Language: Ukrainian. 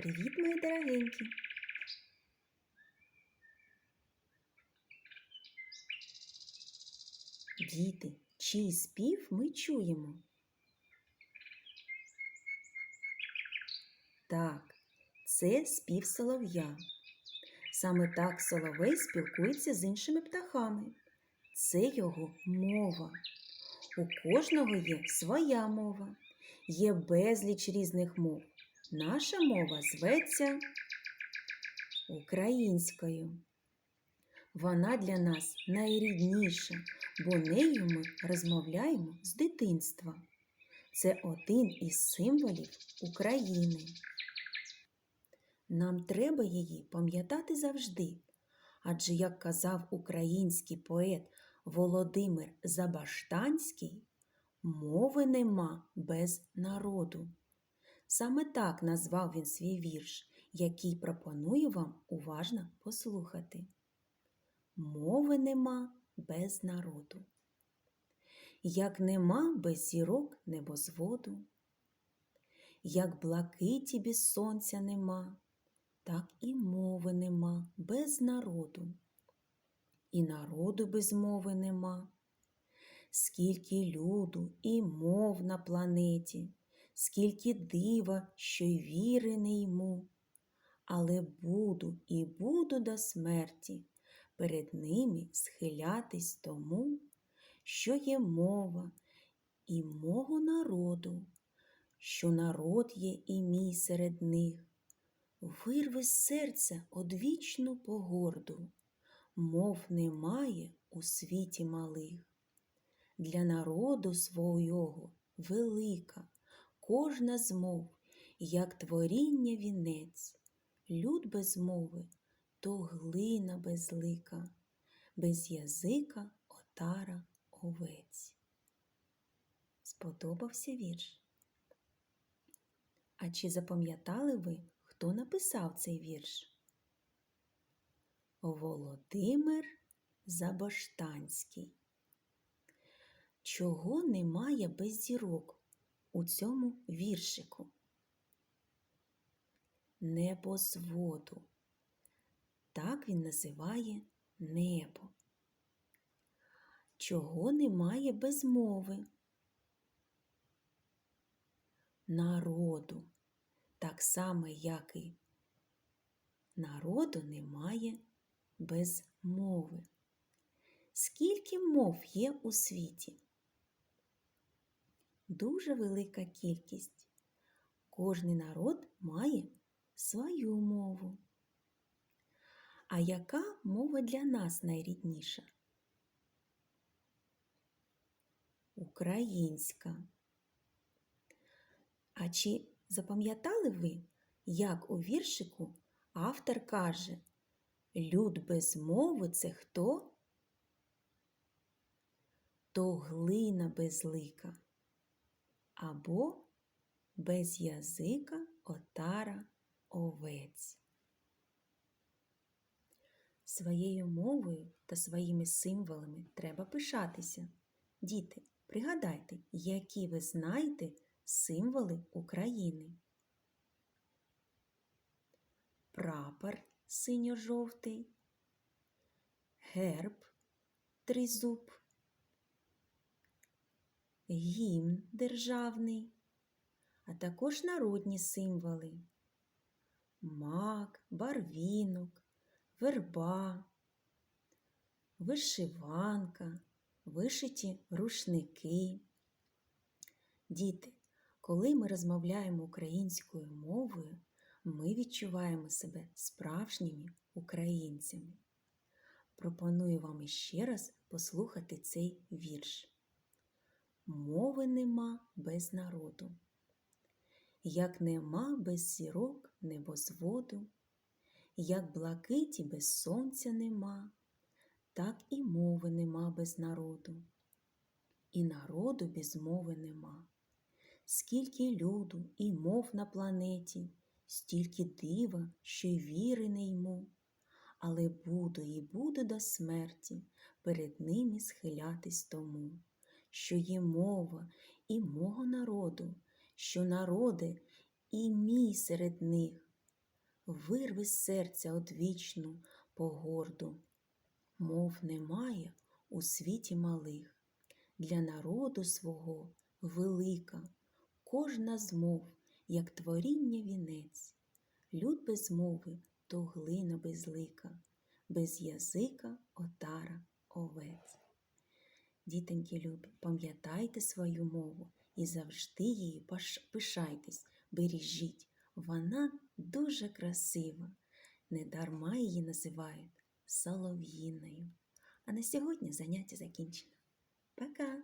Привіт, мої дорогенькі! Діти, чий спів ми чуємо? Так, це спів солов'я. Саме так соловей спілкується з іншими птахами. Це його мова. У кожного є своя мова, є безліч різних мов. Наша мова зветься українською. Вона для нас найрідніша, бо нею ми розмовляємо з дитинства. Це один із символів України. Нам треба її пам'ятати завжди, адже, як казав український поет Володимир Забаштанський, мови нема без народу. Саме так назвав він свій вірш, який пропоную вам уважно послухати. Мови нема без народу. Як нема без зірок небозводу, як блакиті без сонця нема, так і мови нема без народу, і народу без мови нема. Скільки люду і мов на планеті, скільки дива, що й віри не йму, але буду і буду до смерті перед ними схилятись тому, що є мова і мого народу, що народ є і мій серед них. Вирви з серця одвічну погорду, мов немає у світі малих. Для народу свого велика, кожна з мов, як творіння вінець, люд без мови, то глина безлика, без язика отара овець. Сподобався вірш? А чи запам'ятали ви, хто написав цей вірш? Володимир Забаштанський. Чого немає без зірок у цьому віршику? Небозводу. Так він називає небо. Чого немає без мови? Народу. Так само, як і народу немає без мови. Скільки мов є у світі? Дуже велика кількість. Кожний народ має свою мову. А яка мова для нас найрідніша? Українська. А чи запам'ятали ви, як у віршику автор каже Люд без мови це хто? То глина безлика або без язика отара овець. Своєю мовою та своїми символами треба пишатися. Діти, пригадайте, які ви знаєте символи України. Прапор синьо-жовтий, герб тризуб, гімн державний, а також народні символи мак, барвінок, верба, вишиванка, вишиті рушники. Діти, коли ми розмовляємо українською мовою, ми відчуваємо себе справжніми українцями. Пропоную вам іще раз послухати цей вірш. Мови нема без народу, як нема без зірок небозводу, як блакиті без сонця нема, так і мови нема без народу, і народу без мови нема. Скільки люду і мов на планеті, стільки дива, що й віри не йму, але буду і буду до смерті перед ними схилятись тому, що є мова і мого народу, що народи і мій серед них. вирви серця одвічну погорду. Мов немає у світі малих, для народу свого велика, кожна з мов, як творіння вінець. Люд без мови то глина безлика, без язика отара овець. Дітоньки любі, пам'ятайте свою мову і завжди її пишайтесь, бережіть. Вона дуже красива. Недарма її називають солов'їною. А на сьогодні заняття закінчено. Пока!